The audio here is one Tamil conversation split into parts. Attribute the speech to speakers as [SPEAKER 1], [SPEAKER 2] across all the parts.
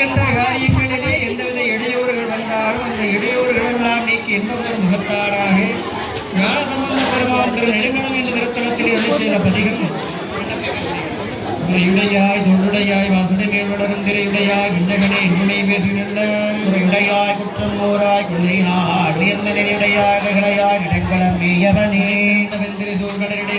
[SPEAKER 1] நடக்கின்ற காரியங்களிலே எந்தவித இடையூறுகள் வந்தாலும் அந்த இடையூறுகள் எல்லாம் நீக்கி இன்னொரு முகத்தாராக ஞானசம்பந்த பெருமான் திரு நெடுங்கலம் என்ற திருத்தலத்தில் என்ன செய்த பதிகம். உரையுடையாய் தொண்டுடையாய் வாசனை மேல் வளர்ந்திரையுடையாய் திரையுடையாய் விண்ணகனே இன்னுனை பேசுகின்ற
[SPEAKER 2] உடையாய் குற்றம் ஓராய் கொள்ளினார் உயர்ந்த நெறியுடையாய் நிகழையாய் இடங்களம் மேயவனே.
[SPEAKER 1] வெந்திரி சூழ்கடலிடை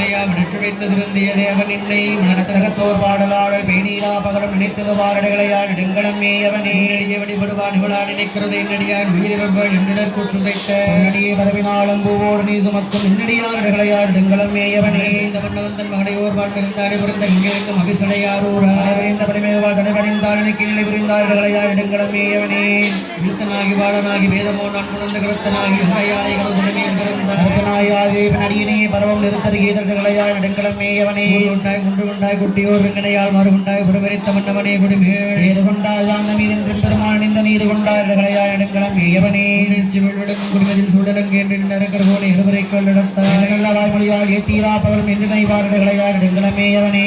[SPEAKER 1] நெஞ்சதனை திருத்தனையா மிடற்று வைத்த திருந்தியதே அவன் என்னை
[SPEAKER 2] மனத்தகத்தோர் பாடலாடல் பேணீரா பகலும் நினைத்தது பாரடைகளையாய் இடங்களம் மேயவனே
[SPEAKER 1] வழிபடுவான் இவளா நினைக்கிறது என்னடியான் உயிரிழப்பள் என்னிடர் கூற்று வைத்த.
[SPEAKER 2] நடிகை பரவினாலும் பூவோர் நீ சுமக்கும் இன்னடியார் இடங்களையாய் இடங்களம் மேயவனே
[SPEAKER 1] இந்த மன்னவந்தன் மகனையோர் வாழ்ந்தாடி பிறந்த இங்கே இருக்கும் அபிசடையாரூரா.
[SPEAKER 2] தலைவரிந்த தலைமைவாழ் தலைவரிந்தார் நிலை புரிந்தார் இடங்களையாய் இடங்களம் மேயவனே
[SPEAKER 1] விழுத்தனாகி வாழனாகி வேதமோ நான் புணர்ந்த கருத்தனாகி
[SPEAKER 2] நாயாதே நடிகனே பரவம் நிறுத்தருகே இடங்களையாய் இடங்களம் மேயவனே
[SPEAKER 1] உண்டாய் குன்று உண்டாய் குட்டியோர் வெங்கனையால் மறுகுண்டாய் புறவரித்த மன்னவனே குடிமேல்
[SPEAKER 2] நீர் கொண்டாய் அந்த மீதின் பெருமான் இந்த நீர் கொண்டாய் இடங்களையாய் இடங்களம் மேயவனே
[SPEAKER 1] நீர்ச்சி விழுவிடக்கும் குடிமதில் சூடலங்கேன்று நரக்கர்கோனை இருவரை கொள்ளடத்தாய்.
[SPEAKER 2] நல்ல வாய்மொழியால் ஏத்தீரா பகலும் என்று நைவாறுகளையாய் இடங்களம் மேயவனே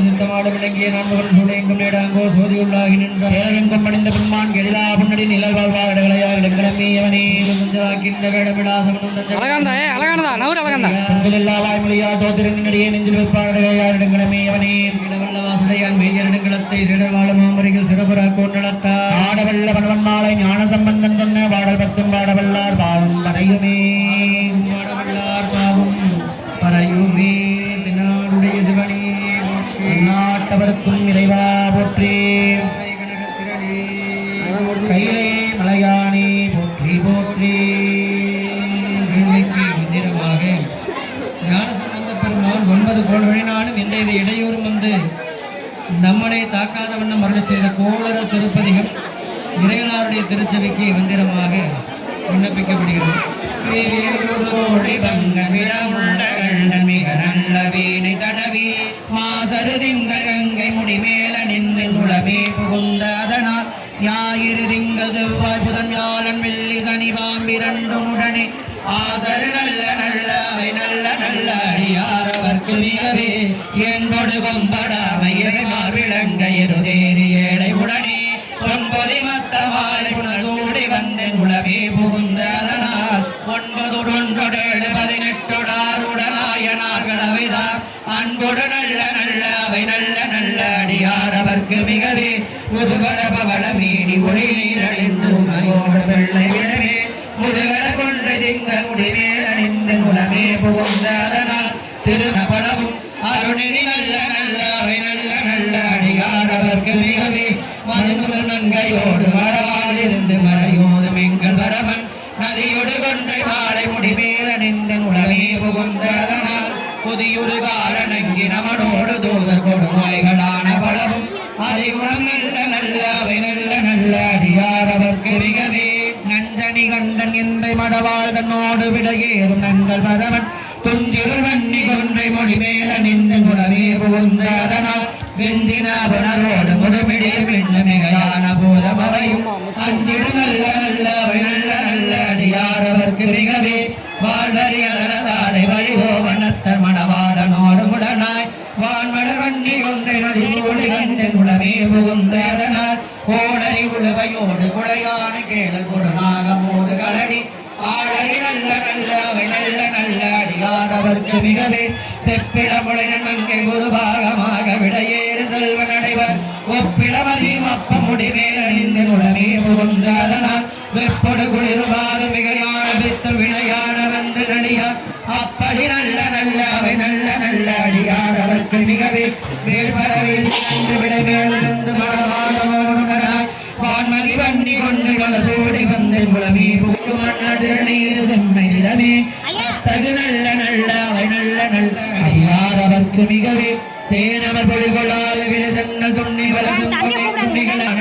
[SPEAKER 1] சித்தமாடு விளங்கிய நான்முகன் சூடையெங்கும் நேடாங்கோ சோதியுள்ளாகி நின்ற
[SPEAKER 2] பேரெங்கும் பணிந்த பெருமான் எழிலா புன்னடி நிழல் வாழ்வார் இடங்களையாய் இடங்களம் மேயவனே
[SPEAKER 1] குஞ்சலாக்கின்ற வேடமிடாசவனும்
[SPEAKER 3] அழகாண்டா ஏ அழகானதா நவரு
[SPEAKER 2] தோத்திரன் நடிகை நெஞ்சில் வைப்பார் இடங்களையாய் இடங்களம் மேயவனே
[SPEAKER 1] இடவல்ல வாசலையால் மெய்யரடுங்களத்தை சிறவாழ மாமரிகள் சிறப்புறா கோண்டளத்தா
[SPEAKER 2] ஆடவல்ல பணவன் மாலை ஞான சம்பந்தம் சொன்ன பாடல் பத்தும் பாடவல்லார் பாவம் படையுமே.
[SPEAKER 1] பாடவல்லார் பாவம் பறையுமே சிவனே.
[SPEAKER 2] நாட்டவருக்கும் இறைவா போற்றி.
[SPEAKER 1] எந்த இது இடையூறும் வந்து நம்மளை தாக்காத வண்ணம் அருள் செய்த கோளர திருப்பதிகம் இறைவனாருடைய திருச்சபைக்கு மந்திரமாக விண்ணப்பிக்கப்படுகிறது.
[SPEAKER 2] கோடி பங்கன் விடமுள்ள நின்று குளமே புகுந்த அதனால் ஞாயிறு திங்கள் செவ்வாய் புதன் வியாழன் வெள்ளி சனி பாம்பிரண்டும் உடனே ஆசரு நல்ல நல்ல நல்ல நல்ல அடியார் துணிகவே மிகவே என்பொடு கொம்படாமையை மார்விளங்க இருதேறி ஏழை உடனே ஒன்பது மத்த மாலை உணர்ந்தோடி வந்தேன் உளவே புகுந்த அதனால். ஒன்பது ஒன்றொடேழு பதினெட்டொடாருடனாயனார்கள் அவைதான் அன்போடு நல்ல நல்ல அவை நல்ல நல்ல அடியார் அவர்க்கு மிகவே. முதுகட பவள மீடி ஒளி நீரழிந்து மரியோடு வெள்ளை விடவே முதுகட கொன்றை திங்கள் முடிமேல் அணிந்து குணமே புகுந்த அதனால். மதுமுதல் நங்கையோடு வளவாலிருந்து மலையோதும் எங்கள் பரமன். நதியொடு கொன்றை மாலை முடிமேல் அணிந்த உடவே புகுந்த புதியொரு கால நமனோடு தூதர் கொடுநோய்களான பலரும் அதிகுணம் நல்ல நல்ல அவை நல்ல நல்ல அடியார் அவர்க்கு மிகவே. நஞ்சனி கண்டன் எந்தை மடவாள் தன்னோடு விடையேறும் நங்கள் பதவன் துஞ்சிருள் வன்னி கொன்றை மொழி மேல நின்று குலவே புகுந்ததனால் வெஞ்சின புணர்வோடு அடியார் மிகவே வாழ்வறி அலதாடை வழிவோ வண்ணத்தர் மணவாளனோடு உடனாய் வான்மலர் வண்டி ஒன்றை நதி மூடி கண்டு குளமே புகுந்த அதனால். கோடரி உழுவையோடு குளையான கேளல் கொடுநாகமோடு கரடி ஆடரி நல்ல நல்ல அவை நல்ல நல்ல அடியாரவர்க்கு மிகவே. செப்பிள முளையன் மங்கை ஒரு பாகமாக விடையேறு செல்வ நடைவர். ஒப்பிளமதி மப்ப முடிமேல் அணிந்து குளமே புகுந்த அதனால். வெப்படு குளிர்வாத அவர்க்கு மிகவே வேல்பரவில் சென்று விடைமேலிருந்து மனவாதமோடுமராய் வான்மதி வண்டி கொண்டு கல சூடி வந்து குளமே புகு மன்னதிர் நீர் செம்மை நிலமே அத்தகு நல்ல நல்ல அவை நல்ல நல்ல அடியார் அவர்க்கு மிகவே. தேனவர் பொழிகொள்ளால் விலசன்ன துண்ணி வலதும் துணிகளான